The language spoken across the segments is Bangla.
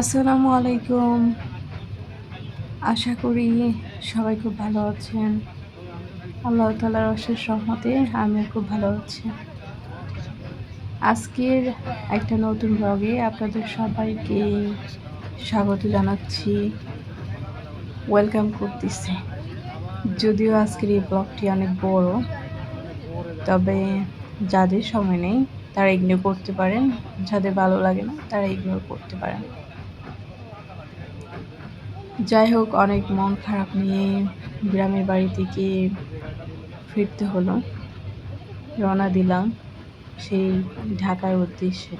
আসসালামু আলাইকুম। আশা করি সবাই খুব ভালো আছেন। আল্লাহ তালার অশেষ রহমতে আমিও খুব ভালো আছি। আজকের একটা নতুন ব্লগে আপনাদের সবাইকে স্বাগত জানাচ্ছি। ওয়েলকাম করতেছি। যদিও আজকের এই ব্লগটি অনেক বড়, তবে যাদের সময় নেই তারা ইগনোর করতে পারেন, যাদের ভালো লাগে না তারা ইগনোর করতে পারেন। যাই হোক, অনেক মন খারাপ নিয়ে গ্রামের বাড়ি থেকে ফিরতে হলো। রওনা দিলাম সেই ঢাকার উদ্দেশ্যে।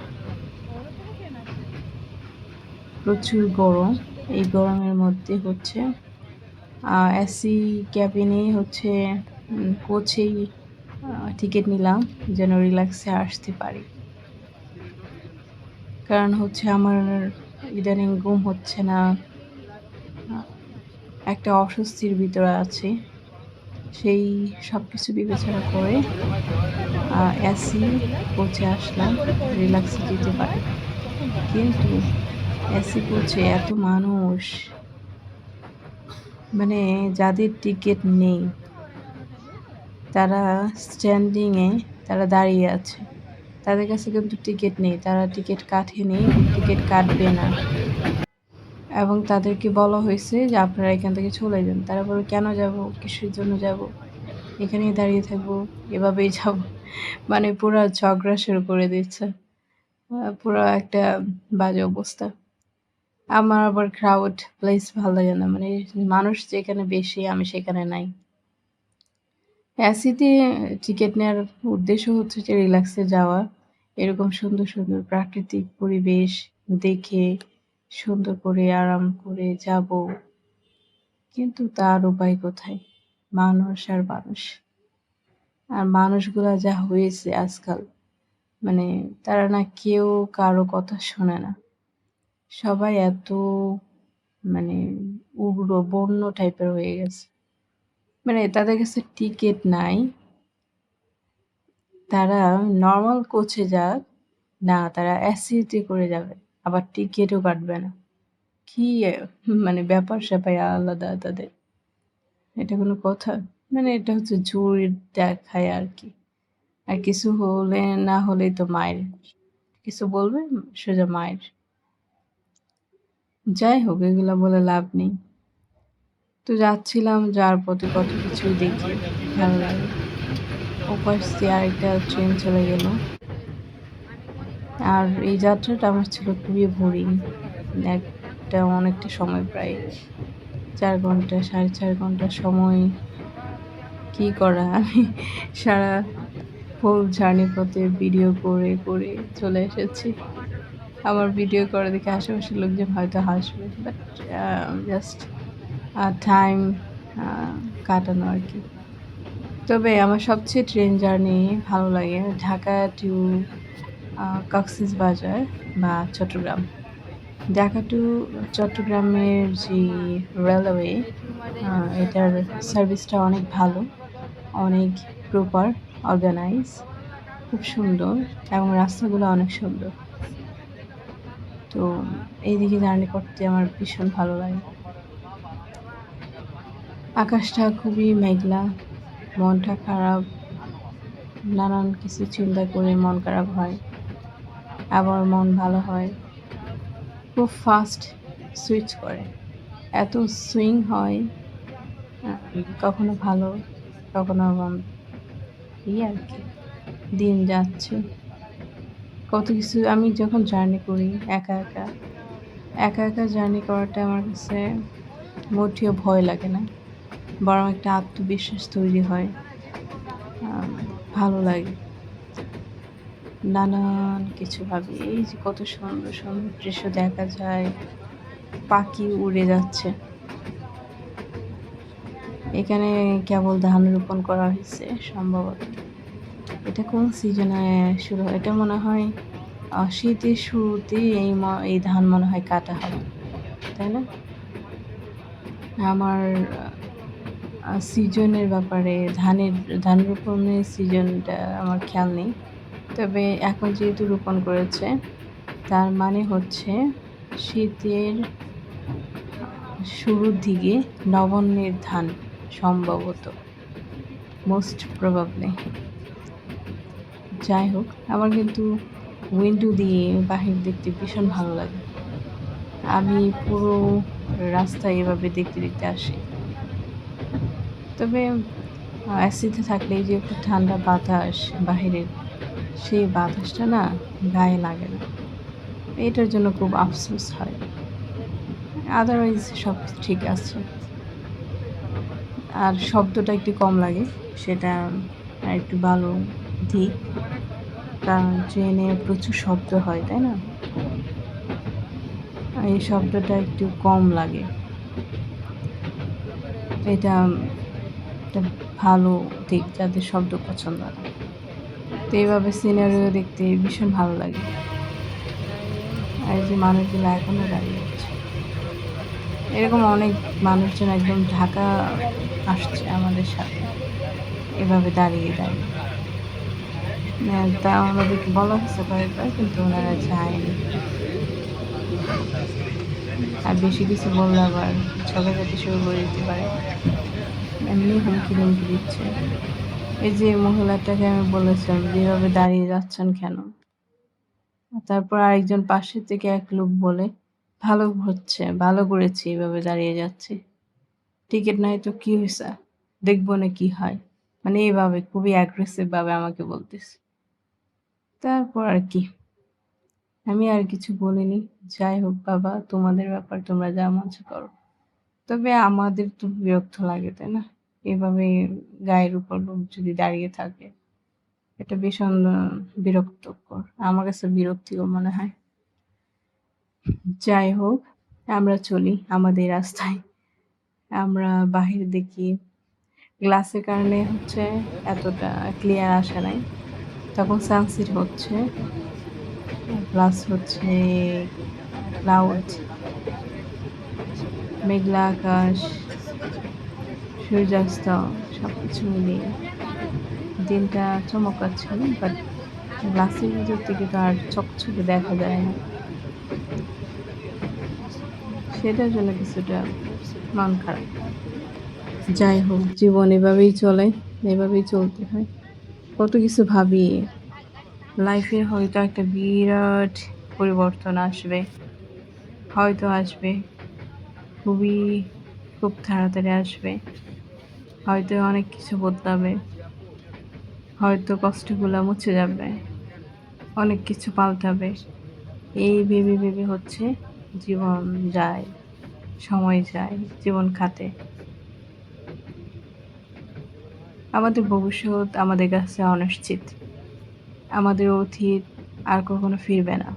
প্রচুর গরম, এই গরমের মধ্যে হচ্ছে এসি ক্যাবিনে হচ্ছে কোচেই টিকিট নিলাম যেন রিল্যাক্সে আসতে পারি। কারণ হচ্ছে আমার ইদানিং ঘুম হচ্ছে না। একটা অস্বস্তির ভিতরে আছে। সেই সব কিছু বিবেচনা করে এসি কোচে আসলাম রিল্যাক্সে যেতে পারি। কিন্তু এসি কোচে এত মানুষ মানে যাদের টিকিট নেই, তারা স্ট্যান্ডিংয়ে তারা দাঁড়িয়ে আছে। তাদের কাছে কিন্তু টিকিট নেই, তারা টিকিট কাটেনি টিকিট কাটবে না। এবং তাদেরকে বলা হয়েছে যে আপনারা এখান থেকে চলে যান। তারা বলে কেন যাব? কিসের জন্য যাব? এখানেই দাঁড়িয়ে থাকব, এভাবেই যাব। মানে পুরো ঝগড়া শুরু করে দিচ্ছে। পুরো একটা বাজে অবস্থা। আমার আবার ক্রাউড প্লেস ভালো লাগে না। মানে মানুষ যেখানে বেশি, আমি সেখানে নাই। অ্যাসিতে টিকিট নেওয়ার উদ্দেশ্য হচ্ছে যে রিল্যাক্সে যাওয়া। এরকম সুন্দর সুন্দর প্রাকৃতিক পরিবেশ দেখে সুন্দর করে আরাম করে যাব। কিন্তু তার উপায় কোথায়? মানুষ আর মানুষ। আর মানুষগুলা যা হয়েছে আজকাল মানে তারা না কেউ কারও কথা শোনে না। সবাই এত মানে উগ্র, বন্য টাইপের হয়ে গেছে। মানে তাদের কাছে টিকিট নাই। তারা নর্মাল কোচে যাক, না, তারা এসিতে করে যাবে, আবার টিকিটও কাটবে না। কি মানে ব্যাপার স্যাপার আলাদা তাদের। এটা কোনো কথা? মানে এটা হচ্ছে জোর দেখায় আর কি। আর কিছু হলে, না হলেই তো মায়ের। কিছু বলবে? সোজা মায়ের। যাই হোক, এগুলো বলে লাভ নেই। তো যাচ্ছিলাম যার প্রতি কত কিছুই দেখি, ভালো লাগে। ওপাশ দিয়ে আরেকটা ট্রেন চলে গেল। আর এই যাত্রাটা আমার ছিল খুবই বোরিং একটা অনেকটা সময় প্রায়। চার ঘণ্টা, সাড়ে চার ঘণ্টা সময়। কি করা? আমি সারা ফুল জার্নি পথে ভিডিও করে করে চলে এসেছি। আমার ভিডিও করে দেখে আশেপাশের লোকজন হয়তো হাসবে বাট জাস্ট টাইম কাটানো আর কি। তবে আমার সবচেয়ে ট্রেন জার্নি ভালো লাগে ঢাকা টু কক্সিস বাজার বা চট্টগ্রাম। ঢাকা টু চট্টগ্রামের যে রেলওয়ে এটার সার্ভিসটা অনেক ভালো, অনেক প্রপার অর্গানাইজ খুব সুন্দর এবং রাস্তাগুলো অনেক সুন্দর। তো এইদিকে জার্নি করতে আমার ভীষণ ভালো লাগে। আকাশটা খুবই মেঘলা মনটা খারাপ, নানান কিছু চিন্তা করে মন খারাপ হয়, আবার মন ভালো হয়। খুব ফাস্ট সুইচ করে। এত সুইং হয়, কখনো ভালো, কখনো মন্দ এই আর কি। দিন যাচ্ছে। কত কিছু, আমি যখন জার্নি করি একা একা একা একা জার্নি করাটা আমার কাছে মোটেও ভয় লাগে না। বরং একটা আত্মবিশ্বাস তৈরি হয়। ভালো লাগে। নানান কিছু ভাবি। এই যে কত সুন্দর সুন্দর দৃশ্য দেখা যায়। পাখি উড়ে যাচ্ছে। এখানে কেবল ধান রোপণ করা হয়েছে, সম্ভবত। এটা কোন সিজনে শুরু হয়? এটা মনে হয় শীতের শুরুতেই এই এই ধান মনে হয় কাটা হবে। তাই না? আমার সিজনের ব্যাপারে, ধানের ধান রোপণের সিজনটা আমার খেয়াল নেই। তবে এখন যেহেতু রোপণ করেছে, তার মানে হচ্ছে শীতের শুরুর দিকে নবান্নের ধান সম্ভবত মোস্ট প্রবাবলি যাই হোক, আমার কিন্তু উইন্ডো দিয়ে বাহির দেখতে ভীষণ ভালো লাগে। আমি পুরো রাস্তা এভাবে দেখতে দেখতে আসি। তবে অ্যাসিতে থাকলে যে একটু ঠান্ডা বাতাস, বাহিরের সেই বাতাসটা না গায়ে লাগে না। এটার জন্য খুব আফসোস হয়। আদারওয়াইজ সব ঠিক আছে। আর শব্দটা একটু কম লাগে, সেটা একটু ভালো দিক। কারণ ট্রেনে প্রচুর শব্দ হয়, তাই না? এই শব্দটা একটু কম লাগে। এটা একটা ভালো দিক যাদের শব্দ পছন্দ না। তো এইভাবে সিনারিও দেখতে ভীষণ ভালো লাগে। আর যে মানুষগুলো এখনও দাঁড়িয়ে আছে। এরকম অনেক মানুষজন একদম ঢাকা আসছে আমাদের সাথে। এভাবে দাঁড়িয়ে দাঁড়িয়ে। হ্যাঁ, তা আমাদেরকে বলা হচ্ছে কয়েকবার কিন্তু ওনারা যায়নি। আর বেশি কিছু বললে আবার ঝগড়াঝাটি শুরু করে দিতে পারে। এমনি হুমকি হুমকি দিচ্ছে। এই যে মহিলাটাকে আমি বলেছিলাম যেভাবে দাঁড়িয়ে যাচ্ছেন কেন? তারপর আরেকজন পাশের থেকে এক লোক বলে, ভালো হচ্ছে, ভালো করেছি, এভাবে দাঁড়িয়ে যাচ্ছি। টিকিট নাই তো কি হয়েছে দেখব না কি হয়। মানে এইভাবে, খুবই অ্যাগ্রেসিভ ভাবে আমাকে বলতেছে। তারপর আর কি। আমি আর কিছু বলিনি। যাই হোক বাবা, তোমাদের ব্যাপার তোমরা যা মন করো। তবে আমাদের তো বিরক্ত লাগে, তাই না? এভাবে গায়ের উপর লোক যদি দাঁড়িয়ে থাকে, এটা ভীষণ বিরক্তকর। আমার কাছে বিরক্তিও মনে হয়। যাই হোক, আমরা চলি আমাদের রাস্তায়। আমরা বাহির দেখি। গ্লাসের কারণে হচ্ছে এতটা ক্লিয়ার আসে নাই। তখন সানসেট হচ্ছে। প্লাস হচ্ছে ক্লাউড মেঘলা আকাশ। সূর্যাস্ত সব কিছু মিলিয়ে। দিনটা চমকাচ্ছিল বাট গ্লাসের ভিতর থেকে তো আর চকচকে দেখা যায় না সেটার জন্য কিছুটা মন খারাপ। যাই হোক, জীবন এভাবেই চলে, এভাবেই চলতে হয়। কত কিছু ভাবি লাইফে হয়তো একটা বিরাট পরিবর্তন আসবে। হয়তো আসবে, খুবই, খুব তাড়াতাড়ি আসবে। হয়তো অনেক কিছু বদলাবে, হয়তো কষ্টগুলো মুছে যাবে, অনেক কিছু পাল্টাবে। এই ভেবে ভেবে হচ্ছে জীবন যায়, সময় যায়, জীবন খাতে আমাদের ভবিষ্যৎ আমাদের কাছে অনিশ্চিত। আমাদের অতীত আর কখনো ফিরবে না।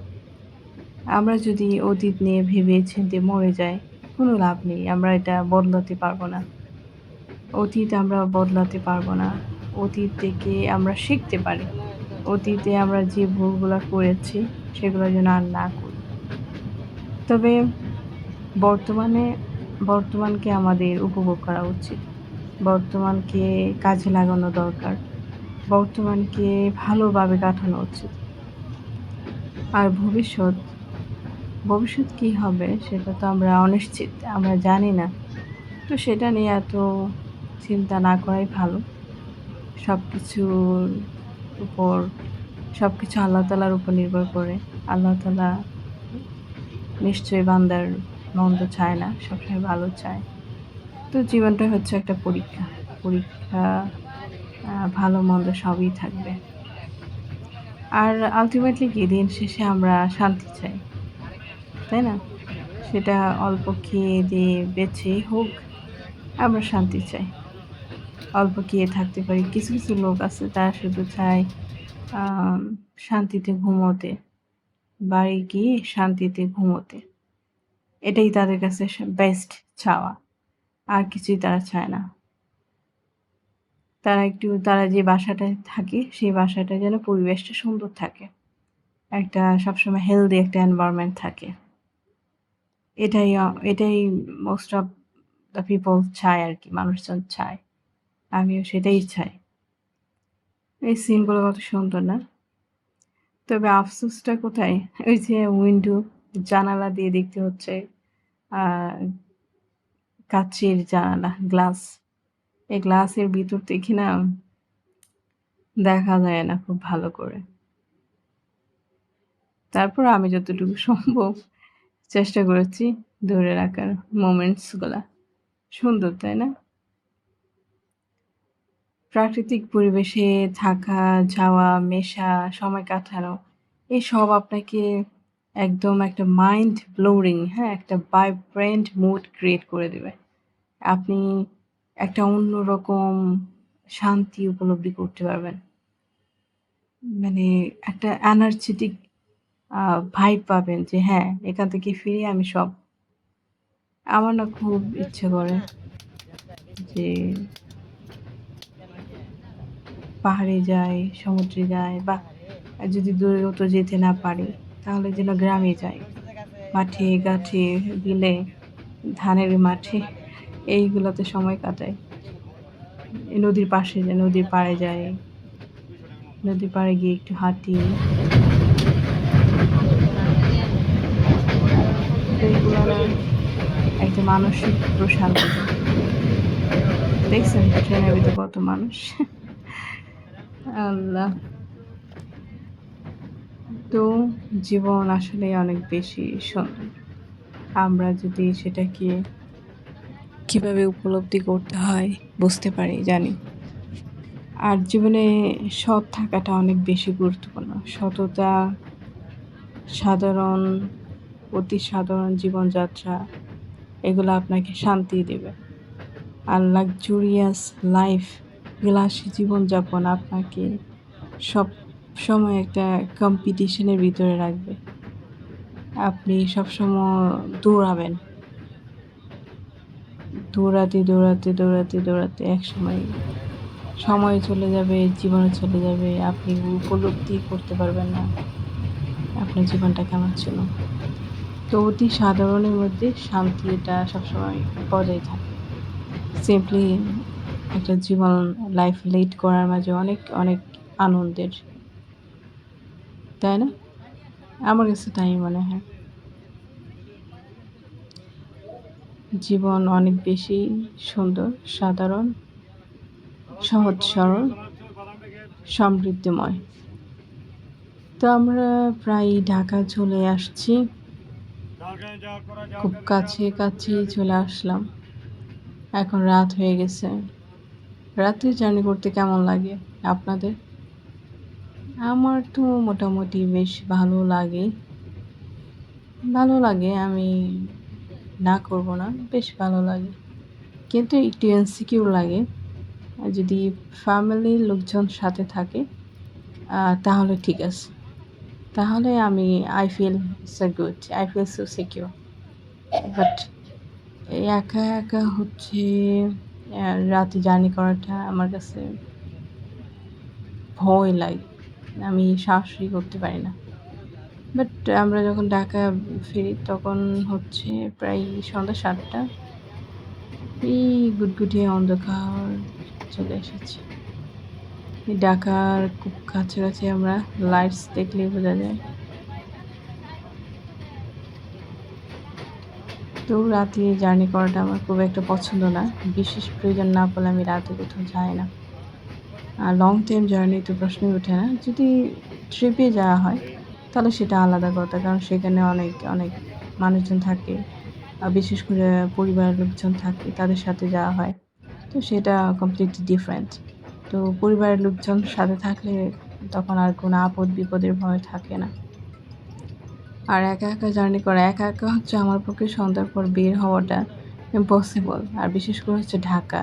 আমরা যদি অতীত নিয়ে ভেবে চিন্তে মরে যাই, কোনো লাভ নেই, আমরা এটা বদলাতে পারব না। অতীত আমরা বদলাতে পারব না। অতীত থেকে আমরা শিখতে পারি। অতীতে আমরা যে ভুলগুলো করেছি, সেগুলো যেন আর না করি। তবে বর্তমানে, বর্তমানকে আমাদের উপভোগ করা উচিত। বর্তমানকে কাজে লাগানো দরকার। বর্তমানকে ভালোভাবে কাটানো উচিত। আর ভবিষ্যৎ ভবিষ্যৎ কী হবে, সেটা তো আমরা অনিশ্চিত, আমরা জানি না। তো সেটা নিয়ে এত চিন্তা না করাই ভালো। সব কিছুর উপর সব কিছু আল্লাহ তালার উপর নির্ভর করে। আল্লাহ তালা নিশ্চয়ই বান্দার মন্দ চায় না, সবসময় ভালো চায়। তো জীবনটা হচ্ছে একটা পরীক্ষা। পরীক্ষা ভালো, মন্দ সবই থাকবে। আর আলটিমেটলি কি দিন শেষে আমরা শান্তি চাই। তাই না? সেটা অল্প খেয়ে দিয়ে বেছে হোক, আমরা শান্তি চাই। অল্প খেয়ে থাকতে পারি। কিছু কিছু লোক আছে, তারা শুধু চায় শান্তিতে ঘুমোতে। বাড়ি গিয়ে শান্তিতে ঘুমোতে। এটাই তাদের কাছে বেস্ট চাওয়া। আর কিছুই তারা চায় না। তারা একটু, তারা যে বাসাটায় থাকে, সেই বাসাটা যেন পরিবেশটা সুন্দর থাকে। একটা সবসময় হেলদি একটা এনভায়রনমেন্ট থাকে। এটাই এটাই মোস্ট অফ দ্য পিপল চায় আর কি, মানুষজন চায়। আমিও সেটাই চাই। এই সিনগুলো কত সুন্দর না? তবে আফসোসটা কোথায়? ওই যে উইন্ডো, জানালা দিয়ে দেখতে হচ্ছে কাচের জানালা, গ্লাস। এই গ্লাসের ভিতর থেকে না দেখা যায় না খুব ভালো করে। তারপর আমি যতটুকু সম্ভব চেষ্টা করেছি ধরে রাখার মোমেন্টসগুলা সুন্দর, তাই না? প্রাকৃতিক পরিবেশে থাকা, যাওয়া, মেশা, সময় কাটানো, এসব আপনাকে একদম একটা মাইন্ড ব্লোরিং হ্যাঁ একটা ভাইব্রেন্ট মুড ক্রিয়েট করে দেবে। আপনি একটা অন্যরকম শান্তি উপলব্ধি করতে পারবেন। মানে একটা এনার্জেটিক ভাইব পাবেন যে হ্যাঁ এখান থেকে ফিরে আমি সব। আমার না খুব ইচ্ছে করে যে পাহাড়ে যাই, সমুদ্রে যাই বা যদি দূরে তো যেতে না পারি, তাহলে যেন গ্রামে যাই। মাঠে গাছে বিলে ধানের মাঠে, এইগুলোতে সময় এই নদীর পাশে যায় নদীর পাড়ে যায় নদীর পাড়ে গিয়ে একটু হাঁটি। একটা মানসিক প্রশান্তি। দেখছেন, ট্রেনের ভিতরে কত মানুষ। আল্লাহ। তো জীবন আসলে অনেক বেশি সুন্দর। আমরা যদি সেটাকে কীভাবে উপলব্ধি করতে হয় বুঝতে পারি, জানি। আর জীবনে সৎ থাকাটা অনেক বেশি গুরুত্বপূর্ণ। সততা, সাধারণ, অতি সাধারণ জীবনযাত্রা, এগুলো আপনাকে শান্তি দেবে। আর লাক্সুরিয়াস লাইফ বিলাসী জীবনযাপন আপনাকে সব সময় একটা কম্পিটিশনের ভিতরে রাখবে। আপনি সবসময় দৌড়াবেন। দৌড়াতে দৌড়াতে দৌড়াতে দৌড়াতে এক সময় সময় চলে যাবে, জীবনে চলে যাবে, আপনি উপলব্ধি করতে পারবেন না। আপনার জীবনটা কেমন ছিল? তো অতি সাধারণের মধ্যে শান্তিটা সবসময় বজায় থাকে। সিম্পলি একটা জীবন লাইফ লিড করার মাঝে অনেক অনেক আনন্দের। তাই না? আমার কাছে তাই মনে হয়। জীবন অনেক বেশি সুন্দর, সাধারণ, সহজ, সরল, সমৃদ্ধময়। তো আমরা প্রায় ঢাকা চলে আসছি। খুব কাছে কাছে চলে আসলাম। এখন রাত হয়ে গেছে। রাত্রে জার্নি করতে কেমন লাগে আপনাদের? আমার তো মোটামুটি বেশ ভালো লাগে। ভালো লাগে, আমি না করব না, বেশ ভালো লাগে। কিন্তু একটু ইনসিকিউর লাগে। যদি ফ্যামিলির লোকজন সাথে থাকে তাহলে ঠিক আছে। তাহলে আমি I feel so good I feel so secure but একা একা হচ্ছে রাতে জার্নি করাটা আমার কাছে ভয় লাগে। আমি সাহসই করতে পারি না। বাট আমরা যখন ঢাকা ফিরি, তখন হচ্ছে প্রায় সন্ধ্যা সাতটা, এই গুটগুটিয়ে অন্ধকার চলে এসেছে। ঢাকার খুব কাছাকাছি আমরা লাইটস দেখলেই বোঝা যায়। তো রাতে জার্নি করাটা আমার খুব একটা পছন্দ না। বিশেষ প্রয়োজন না বলে আমি রাতে কোথাও যাই না। আর লং টাইম জার্নি তো প্রশ্নই ওঠে না। যদি ট্রিপে যাওয়া হয়, তাহলে সেটা আলাদা কথা। কারণ সেখানে অনেক অনেক মানুষজন থাকে। বিশেষ করে পরিবারের লোকজন থাকে, তাদের সাথে যাওয়া হয়। তো সেটা কমপ্লিটলি ডিফারেন্ট তো পরিবারের লোকজন সাথে থাকলে তখন আর কোনো আপদ বিপদের ভয় থাকে না। আর একা একা জার্নি করা, একা একা হচ্ছে আমার পক্ষে সন্ধ্যার পর বের হওয়াটা ইম্পসিবল আর বিশেষ করে হচ্ছে ঢাকা।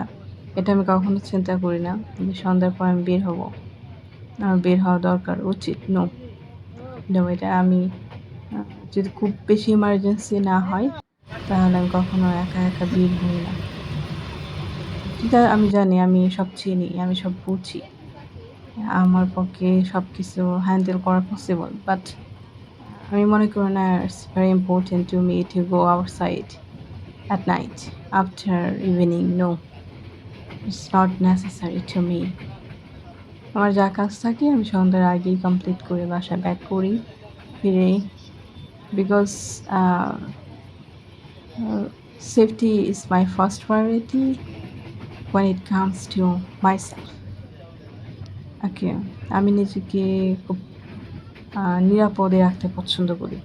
এটা আমি কখনো চিন্তা করি না যে সন্ধ্যার পর আমি বের হব। আমার বের হওয়া দরকার উচিত নো এটা আমি যদি খুব বেশি ইমার্জেন্সি না হয়, তাহলে আমি কখনো একা একা বের হই না। যেটা আমি জানি, আমি সব চিনি, আমি সব বুঝি। আমার পক্ষে সব কিছু হ্যান্ডেল করা পসিবল বাট আমি মনে করি না it's very important to me to go outside at night after evening no it's not necessary to me আমার যা কাজ থাকে, আমি সন্ধ্যার আগেই কমপ্লিট করে বাসায় ব্যাক করি, ফিরে because safety is my first priority when it comes to myself. Okay আমি নিজেকে খুব নিরাপদে রাখতে পছন্দ করি।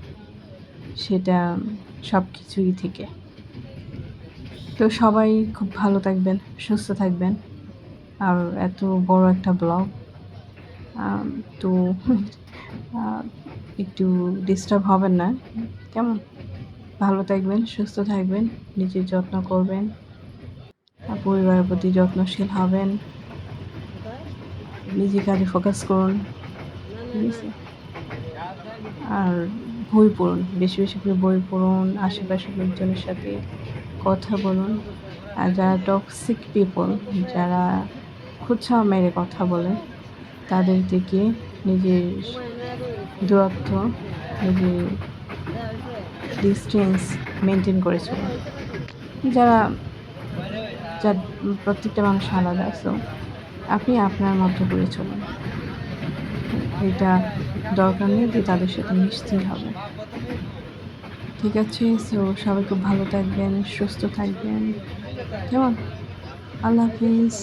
সেটা সব কিছুই থেকে। তো সবাই খুব ভালো থাকবেন, সুস্থ থাকবেন। আর এত বড় একটা ব্লগ। তো একটু ডিস্টার্ব হবেন না। কেমন? ভালো থাকবেন, সুস্থ থাকবেন, নিজের যত্ন করবেন পরিবারের প্রতি যত্নশীল হবেন। নিজে কাজে ফোকাস করুন। ঠিক আছে? আর বই পড়ুন, বেশি বেশি করে বই পড়ুন, আশেপাশের লোকজনের সাথে কথা বলুন, আর যারা টক্সিক পিপল যারা খুচা মেরে কথা বলে, তাদের থেকে নিজের দূরত্ব, নিজের ডিস্টেন্স মেনটেন করে যারা, যার প্রত্যেকটা মানুষ আলাদা সো আপনি আপনার মতো করে চলুন। এটা দরকার নেই যে তাদের সাথে মিশতেই হবে। ঠিক আছে সো সবাই খুব ভালো থাকবেন, সুস্থ থাকবেন। কেমন? আল্লাহ হাফিজ।